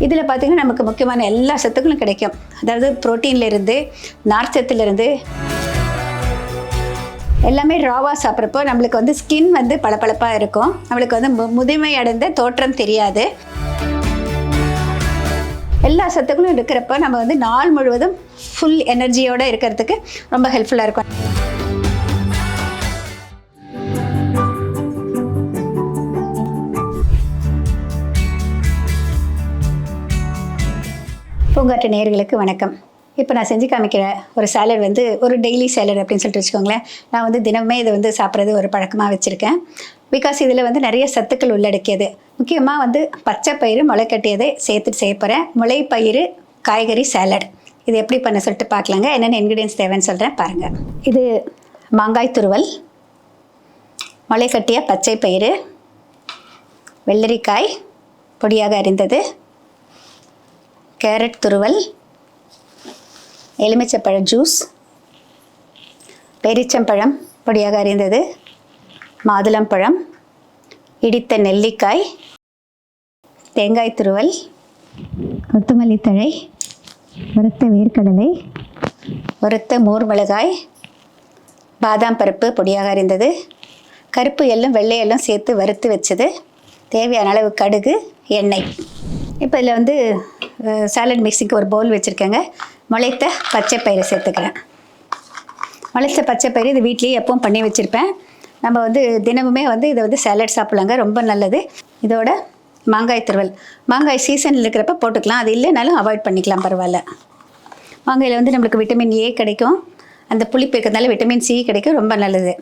இதில் பார்த்தீங்கன்னா நமக்கு முக்கியமான எல்லா சத்துக்களும் கிடைக்கும். அதாவது ப்ரோட்டீன்லேருந்து நார்ச்சத்துலேருந்து எல்லாமே ராவாக சாப்பிட்றப்போ நம்மளுக்கு வந்து ஸ்கின் வந்து பளபளப்பாக இருக்கும். நம்மளுக்கு வந்து மு- முதுமை அடைந்த தோற்றம் தெரியாது. எல்லா சத்துக்களும் இருக்கிறப்ப நம்ம வந்து நாள் முழுவதும் ஃபுல் எனர்ஜியோடு இருக்கிறதுக்கு ரொம்ப ஹெல்ப்ஃபுல்லாக இருக்கும். பூங்காற்று நேர்களுக்கு வணக்கம். இப்போ நான் செஞ்சு காமிக்கிற ஒரு சேலட் வந்து ஒரு டெய்லி சேலட் அப்படின்னு சொல்லிட்டு வச்சுக்கோங்களேன். நான் வந்து தினமே இதை வந்து சாப்பிட்றது ஒரு பழக்கமாக வச்சுருக்கேன். பிகாஸ் இதில் வந்து நிறைய சத்துக்கள் உள்ளடக்கியது. முக்கியமாக வந்து பச்சை பயிறு முளைக்கட்டியதை சேர்த்துட்டு செய்ய போகிறேன் முளைப்பயிறு காய்கறி சேலட் இது எப்படி பண்ண சொல்லிட்டு பார்க்கலாங்க. என்னென்ன இன்க்ரீடியன்ஸ் தேவைன்னு சொல்கிறேன் பாருங்கள் இது மாங்காய் துருவல் முளைக்கட்டிய பச்சை பயிறு வெள்ளரிக்காய் பொடியாக அரிந்தது கேரட் துருவல் எலுமிச்சப்பழ ஜூஸ் பெரிச்சம்பழம் பொடியாக அறிந்தது மாதுளம்பழம் இடித்த நெல்லிக்காய் தேங்காய் துருவல் கொத்தமல்லி தழை வறுத்த வேர்க்கடலை வறுத்த மோர் மிளகாய் பாதாம் பருப்பு பொடியாக அறிந்தது கருப்பு எள்ளும் வெள்ளை எள்ளும் சேர்த்து வறுத்து வச்சது. தேவையான அளவு கடுகு எண்ணெய். இப்போ இதில் வந்து சாலட் மிக்ஸிக்கு ஒரு பவுல் வச்சுருக்கேங்க. முளைத்த பச்சை பயிரை சேர்த்துக்கிறேன். முளைத்த பச்சை பயிறு இது வீட்லேயே எப்பவும் பண்ணி வச்சுருப்பேன். நம்ம வந்து தினமுமே வந்து இதை வந்து சாலட் சாப்பிட்லாங்க ரொம்ப நல்லது. இதோட மாங்காய் திருவல். மாங்காய் சீசனில் இருக்கிறப்ப போட்டுக்கலாம். அது இல்லைனாலும் அவாய்ட் பண்ணிக்கலாம் பரவாயில்ல. மாங்காயில் வந்து நம்மளுக்கு விட்டமின் ஏ கிடைக்கும். அந்த புளிப்பு இருக்கிறதுனால விட்டமின் சி கிடைக்கும் ரொம்ப நல்லது.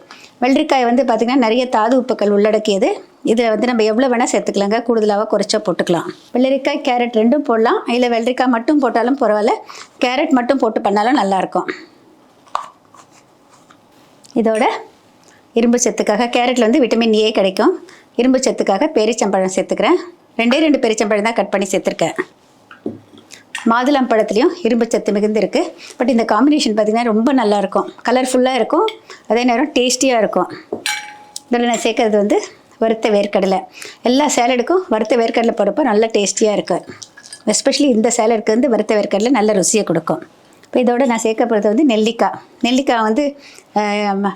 வெள்ளரிக்காய் வந்து பார்த்திங்கன்னா நிறைய தாது உப்புக்கள் உள்ளடக்கியது. இதில் வந்து நம்ம எவ்வளோ வேணால் சேர்த்துக்கலாங்க. கூடுதலாக குறைச்சா போட்டுக்கலாம். வெள்ளரிக்காய் கேரட் ரெண்டும் போடலாம். இல்லை வெள்ளரிக்காய் மட்டும் போட்டாலும் பரவாயில்ல. கேரட் மட்டும் போட்டு பண்ணாலும் நல்லாயிருக்கும். இதோட இரும்பு சத்துக்காக கேரட்டில் வந்து விட்டமின் ஏ கிடைக்கும். இரும்பு சத்துக்காக பேரிச்சம்பழம் சேர்த்துக்கிறேன். ரெண்டே ரெண்டு பேரிச்சம்பழம் தான் கட் பண்ணி சேர்த்துருக்கேன். மாதுளம் பழத்துலேயும் இரும்பு சத்து மிகுந்து இருக்குது பட் இந்த காம்பினேஷன் பார்த்திங்கன்னா ரொம்ப நல்லாயிருக்கும். கலர்ஃபுல்லாக இருக்கும். அதே நேரம் டேஸ்டியாக இருக்கும். இதில் நான் சேர்க்கறது வந்து வறுத்த வேர்க்கடலை. எல்லா சேலடுக்கும் வறுத்த வேர்க்கடலை போடுறப்போ நல்ல டேஸ்டியாக இருக்குது எஸ்பெஷலி இந்த சேலடுக்கு வந்து வறுத்த வேர்க்கடலை நல்ல ருசியை கொடுக்கும். இப்போ இதோட நான் சேர்க்க போகிறது வந்து நெல்லிக்காய். நெல்லிக்காய் வந்து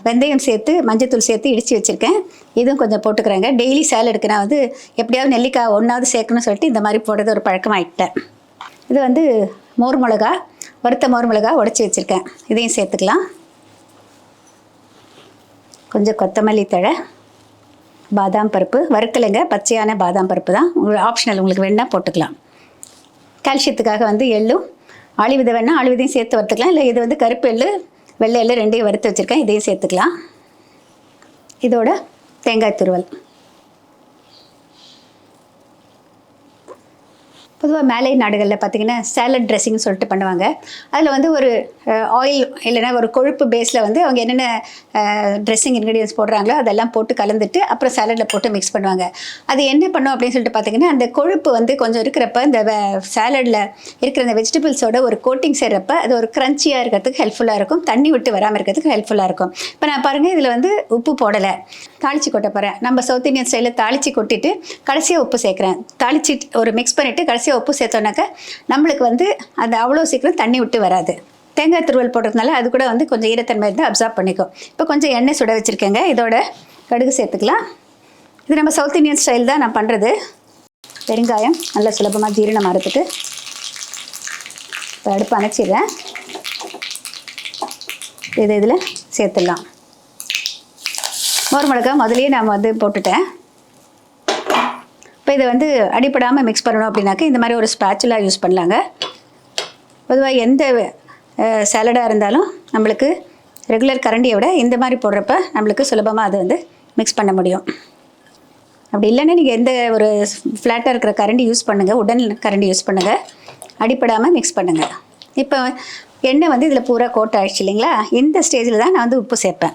வெந்தயம் சேர்த்து மஞ்சத்தூள் சேர்த்து இடித்து வச்சுருக்கேன். இதுவும் கொஞ்சம் போட்டுக்கிறேங்க. டெய்லி சேலடுக்கு நான் வந்து எப்படியாவது நெல்லிக்காய் ஒன்றாவது சேர்க்கணும்னு சொல்லிட்டு இந்த மாதிரி போடுறது ஒரு பழக்கமாகிட்டேன் இது வந்து மோர் மிளகா வறுத்த மோர் மிளகா உடச்சி வச்சுருக்கேன். இதையும் சேர்த்துக்கலாம். கொஞ்சம் கொத்தமல்லி தழை. பாதாம் பருப்பு. வறுக்கலைங்க பச்சையான பாதாம் பருப்பு தான். உங்களுக்கு ஆப்ஷனல் உங்களுக்கு வேணால் போட்டுக்கலாம். கால்சியத்துக்காக வந்து எள்ளும் ஆளிவிதை வேணால் ஆளிவிதையும் சேர்த்து வறுத்துக்கலாம். இல்லை இது வந்து கருப்பு எள்ளு வெள்ளை எள்ளு ரெண்டையும் வறுத்து வச்சுருக்கேன். இதையும் சேர்த்துக்கலாம். இதோட தேங்காய் துருவல். பொதுவாக மேலை நாடுகளில் பார்த்தீங்கன்னா சேலட் ட்ரெஸ்ஸிங்னு சொல்லிட்டு பண்ணுவாங்க. அதில் வந்து ஒரு ஆயில் இல்லைன்னா ஒரு கொழுப்பு பேஸில் வந்து அவங்க என்னென்ன ட்ரெஸ்ஸிங் இன்க்ரீடியன்ஸ் போடுறாங்களோ அதெல்லாம் போட்டு கலந்துட்டு அப்புறம் சேலடில் போட்டு மிக்ஸ் பண்ணுவாங்க. அது என்ன பண்ணும் அப்படின்னு சொல்லிட்டு பார்த்தீங்கன்னா அந்த கொழுப்பு வந்து கொஞ்சம் இருக்கிறப்ப இந்த சேலடில் இருக்கிற அந்த வெஜிடபிள்ஸோட ஒரு கோட்டிங் செய்கிறப்ப அது ஒரு க்ரன்ச்சியாக இருக்கிறதுக்கு ஹெல்ப்ஃபுல்லாக இருக்கும். தண்ணி விட்டு வராமல் இருக்கிறதுக்கு ஹெல்ப்ஃபுல்லாக இருக்கும். இப்போ நான் பாருங்கள் இதில் வந்து உப்பு போடலை. தாளிச்சு கொட்ட போகிறேன் நம்ம சவுத் இந்தியன் ஸ்டைலில் தாளிச்சு கொட்டிட்டு கடைசியாக உப்பு சேர்க்குறேன். தாளிச்சு ஒரு மிக்ஸ் பண்ணிவிட்டு கடைசியாக உப்பு சேர்த்தோன்னாக்கா நம்மளுக்கு வந்து அது அவ்வளோ சீக்கிரம் தண்ணி விட்டு வராது. தேங்காய் துருவல் போடுறதுனால அது கூட வந்து கொஞ்சம் ஈரத்தன்மை இருந்தால் அப்சார்ப் பண்ணிக்கும். இப்போ கொஞ்சம் எண்ணெய் சுட வச்சுருக்கேங்க. இதோட கடுகு சேர்த்துக்கலாம். இது நம்ம சவுத் இந்தியன் ஸ்டைல் தான் நான் பண்ணுறது பெருங்காயம் நல்லா சுலபமாக ஜீரணம் ஆகிறதுக்கு இப்போ அடுப்பு அணைச்சிடுறேன். இதை இதில் சேர்த்துடலாம். மோர் மிளகா முதல்லயே நான் வந்து போட்டுட்டேன். இப்போ இதை வந்து அடிப்படாமல் மிக்ஸ் பண்ணணும் அப்படின்னாக்க இந்த மாதிரி ஒரு ஸ்பேச்சுலா யூஸ் பண்ணலாங்க. பொதுவாக எந்த சேலடாக இருந்தாலும் நம்மளுக்கு ரெகுலர் கரண்டியை விட இந்த மாதிரி போடுறப்ப நம்மளுக்கு சுலபமாக அது வந்து மிக்ஸ் பண்ண முடியும். அப்படி இல்லைன்னா நீங்கள் எந்த ஒரு ஃப்ளாட்டாக இருக்கிற கரண்டி யூஸ் பண்ணுங்கள் உடன் கரண்டி யூஸ் பண்ணுங்கள் அடிப்படாமல் மிக்ஸ் பண்ணுங்கள் இப்போ எண்ணெய் வந்து இதில் பூரா கோட் ஆயிடுச்சு இல்லைங்களா? இந்த ஸ்டேஜில் தான் நான் வந்து உப்பு சேர்ப்பேன்.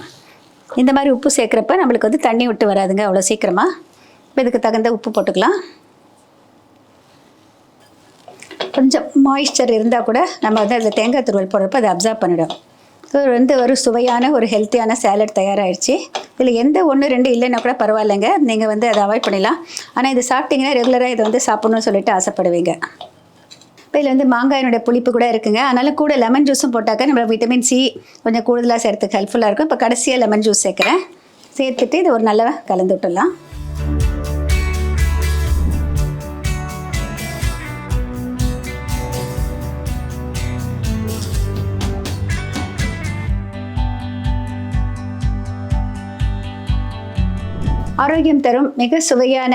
இந்த மாதிரி உப்பு சேர்க்குறப்ப நம்மளுக்கு வந்து தண்ணி விட்டு வராதுங்க அவ்வளோ சீக்கிரமாக இதுக்கு தகுந்த உப்பு போட்டுக்கலாம். கொஞ்சம் மாய்ஸ்சர் இருந்தால் கூட நம்ம வந்து அதில் தேங்காய் துருவல் போடுறப்ப அதை அப்சர்வ் பண்ணிடும். ஸோ வந்து ஒரு சுவையான ஒரு ஹெல்த்தியான சேலட் தயாராகிடுச்சு இதில் எந்த ஒன்று ரெண்டு இல்லைன்னா கூட பரவாயில்லைங்க. நீங்கள் வந்து அதை அவாய்ட் பண்ணிடலாம். ஆனால் இது சாப்பிட்டீங்கன்னா ரெகுலராக இதை வந்து சாப்பிட்ணுன்னு சொல்லிட்டு ஆசைப்படுவீங்க. இப்போ இதில் வந்து மாங்காயினுடைய புளிப்பு கூட இருக்குங்க. அதனால கூட லெமன் ஜூஸும் போட்டாக்க நம்ம விட்டமின் சி கொஞ்சம் கூடுதலாக சேர்த்துக்கு ஹெல்ப்ஃபுல்லாக இருக்கும். இப்போ கடைசியாக லெமன் ஜூஸ் சேர்க்குறேன். சேர்த்துட்டு இது ஒரு நல்லா கலந்து விட்டுடலாம். ஆரோக்கியம் தரும் மிக சுவையான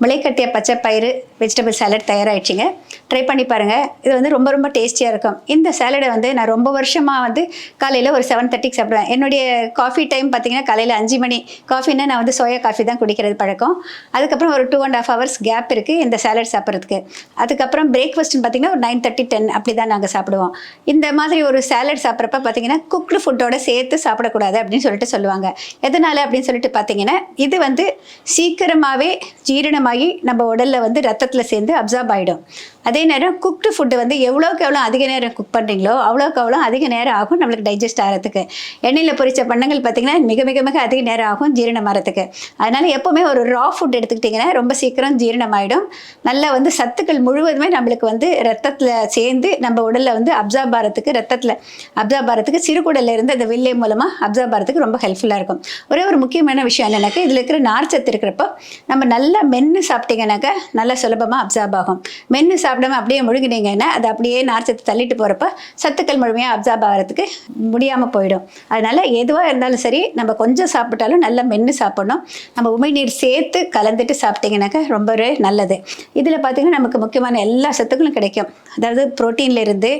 முளைக்கட்டிய பச்சை பயிறு வெஜிடபிள் சாலட் தயாராகிடுச்சிங்க ட்ரை பண்ணி பாருங்கள் இது வந்து ரொம்ப ரொம்ப டேஸ்டியாக இருக்கும். இந்த சாலடை வந்து நான் ரொம்ப வருஷமாக வந்து காலையில் ஒரு செவன் தேர்ட்டிக்கு சாப்பிடுவேன். என்னுடைய காஃபி டைம் பார்த்திங்கன்னா காலையில் அஞ்சு மணி. காஃபின்னா நான் வந்து சோயா காஃபி தான் குடிக்கிறது பழக்கம். அதுக்கப்புறம் ஒரு two and half hours gap இருக்குது இந்த சாலட் சாப்பிட்றதுக்கு. அதுக்கப்புறம் பிரேக்ஃபாஸ்ட்னு பார்த்தீங்கன்னா ஒரு நைன் தேர்ட்டி டென் அப்படி தான் நாங்கள் சாப்பிடுவோம். இந்த மாதிரி ஒரு சாலட் சாப்பிட்றப்ப பார்த்தீங்கன்னா குக்டு ஃபுட்டோட சேர்த்து சாப்பிடக்கூடாது அப்படின்னு சொல்லிட்டு சொல்லுவாங்க. எதனால் அப்படின்னு சொல்லிட்டு பார்த்தீங்கன்னா இது வந்து சீக்கிரமாகவே ஜீரணமாகி நம்ம உடலில் வந்து ரசத்தில் சேர்ந்து அப்சார்ப் ஆகிடும் அதே நேரம் குக்டு ஃபுட்டு வந்து எவ்வளோக்கு எவ்வளோ அதிக நேரம் குக் பண்ணுறீங்களோ அவ்வளோக்கு அவ்வளோ அதிக நேரம் ஆகும் நம்மளுக்கு டைஜஸ்ட் ஆகிறதுக்கு எண்ணெயில் பொரித்த பண்ணங்கள் பார்த்திங்கன்னா மிக மிக மிக அதிக நேரம் ஆகும் ஜீரணம் ஆகிறதுக்கு அதனால் எப்போவுமே ஒரு ரா ஃபுட் எடுத்துக்கிட்டிங்கன்னா ரொம்ப சீக்கிரம் ஜீரணம் ஆகிடும் நல்லா வந்து சத்துக்கள் முழுவதுமே நம்மளுக்கு வந்து ரத்தத்தில் சேர்ந்து நம்ம உடலில் வந்து அப்சார்ப் ஆகிறதுக்கு ரத்தத்தில் அப்சார்ப் ஆகிறதுக்கு சிறுகுடல்ல இருந்து அந்த வில்லை மூலமாக அப்சார்ப் ஆகிறதுக்கு ரொம்ப ஹெல்ப்ஃபுல்லாக இருக்கும். ஒரே ஒரு முக்கியமான விஷயம் என்னென்னாக்கா இதில் இருக்கிற நார்ச்சத்து இருக்கிறப்போ நம்ம நல்லா மென்று சாப்பிட்டீங்கன்னாக்கா நல்லா சுலபமாக அப்சார்ப் ஆகும். மென்று சாப்பிடாம அப்படியே முழுங்கினீங்கன்னா அது அப்படியே நார்ச்சத்து தள்ளிட்டு போகிறப்ப சத்துக்கள் முழுமையாக அப்சார்ப் ஆகிறதுக்கு முடியாமல் போயிடும். அதனால் எதுவாக இருந்தாலும் சரி நம்ம கொஞ்சம் சாப்பிட்டாலும் நல்லா மென்று சாப்பிடணும். நம்ம உமிழ்நீர் சேர்த்து கலந்துட்டு சாப்பிட்டீங்கன்னாக்கா ரொம்பவே நல்லது. இதில் பார்த்திங்கன்னா நமக்கு முக்கியமான எல்லா சத்துக்களும் கிடைக்கும். அதாவது ப்ரோட்டீன்லேருந்து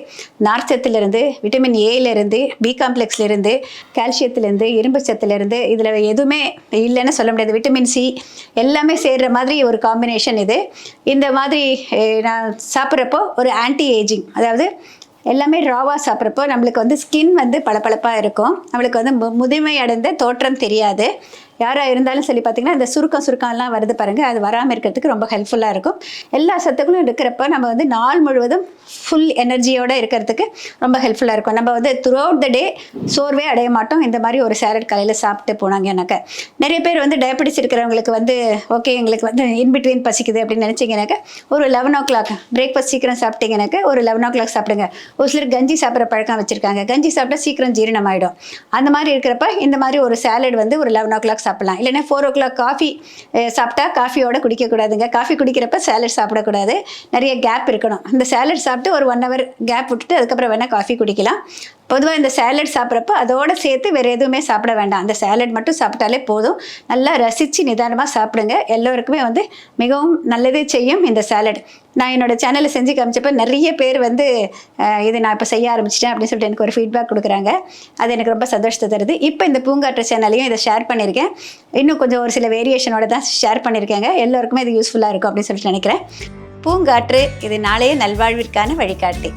நார்ச்சத்துலேருந்து விட்டமின் ஏலேருந்து பி காம்ப்ளெக்ஸ்லேருந்து கால்சியத்துலேருந்து இரும்பு சத்துலேருந்து இதில் எதுவுமே இல்லைன்னு சொல்ல முடியாது. விட்டமின் சி எல்லாமே சேர்கிற மாதிரி ஒரு காம்பினேஷன் இது. இந்த மாதிரி நான் சாப்பிட்றப்போ ஒரு ஆன்டி ஏஜிங் அதாவது எல்லாமே ராவாக சாப்பிட்றப்போ நம்மளுக்கு வந்து ஸ்கின் வந்து பளபளப்பாக இருக்கும். நம்மளுக்கு வந்து மு- முதுமை அடைந்த தோற்றம் தெரியாது. யாராக இருந்தாலும் சொல்லி பார்த்தீங்கன்னா இந்த சுருக்கம் சுருக்கம்லாம் வருது பாருங்கள் அது வராமல் இருக்கிறதுக்கு ரொம்ப ஹெல்ப்ஃபுல்லாக இருக்கும். எல்லா சத்துக்களும் இருக்கிறப்ப நம்ம வந்து நாள் முழுவதும் ஃபுல் எனர்ஜியோடு இருக்கிறதுக்கு ரொம்ப ஹெல்ப்ஃபுல்லாக இருக்கும். நம்ம வந்து த்ரூ அவுட் த டே சோர்வே அடைய மாட்டோம். இந்த மாதிரி ஒரு சேலட் காலையில் சாப்பிட்டு போனாங்கன்னாக்க நிறைய பேர் வந்து டயபெட்டிஸ் இருக்கிறவங்களுக்கு வந்து ஓகே எங்களுக்கு வந்து இன்பிட்வீன் பசிக்குது அப்படின்னு நினச்சிங்கனாக்க ஒரு லெவன் ஓ கிளாக் பிரேக்ஃபாஸ்ட் சீக்கிரம் சாப்பிட்டீங்கனாக்க ஒரு லெவன் ஓ கிளாக் சாப்பிடுங்க. ஒரு சிலர் கஞ்சி சாப்பிட்ற பழக்கம் வச்சுருக்காங்க. கஞ்சி சாப்பிட்டா சீக்கிரம் ஜீரணம் ஆகிடும் அந்த மாதிரி இருக்கிறப்ப இந்த மாதிரி ஒரு சேலட் வந்து ஒரு லெவன் ஓ கிளாக் சாப்பிட்லாம். இல்லைன்னா ஃபோர் ஓ கிளாக் காஃபி சாப்பிட்டா காஃபியோட குடிக்கக்கூடாதுங்க. காஃபி குடிக்கிறப்ப சேலட் சாப்பிடக்கூடாது. நிறைய கேப் இருக்கணும். அந்த சேலட் சாப்பிட்டு ஒரு ஒன் ஹவர் கேப் விட்டுட்டு அதுக்கப்புறம் வேணால் காஃபி குடிக்கலாம். பொதுவாக இந்த சேலட் சாப்பிட்றப்ப அதோட சேர்த்து வேறு எதுவுமே சாப்பிட வேண்டாம். அந்த சேலட் மட்டும் சாப்பிட்டாலே போதும். நல்லா ரசித்து நிதானமாக சாப்பிடுங்க. எல்லோருக்குமே வந்து மிகவும் நல்லதே செய்யும் இந்த சேலட் நான் என்னோட சேனலை செஞ்சு காமிச்சப்ப நிறைய பேர் வந்து இது நான் இப்போ செய்ய ஆரம்பிச்சிட்டேன் அப்படின்னு சொல்லிட்டு எனக்கு ஒரு ஃபீட்பேக் கொடுக்குறாங்க. அது எனக்கு ரொம்ப சந்தோஷத்தை தருது. இப்போ இந்த பூங்காற்று சேனலையும் இதை ஷேர் பண்ணியிருக்கேன். இன்னும் கொஞ்சம் ஒரு சில வேரியேஷனோட தான் ஷேர் பண்ணியிருக்கேங்க. எல்லோருக்குமே இது யூஸ்ஃபுல்லாக இருக்கும் அப்படின்னு சொல்லிட்டு நினைக்கிறேன். பூங்காற்று இது நாளைய நல்வாழ்விற்கான வழிகாட்டி.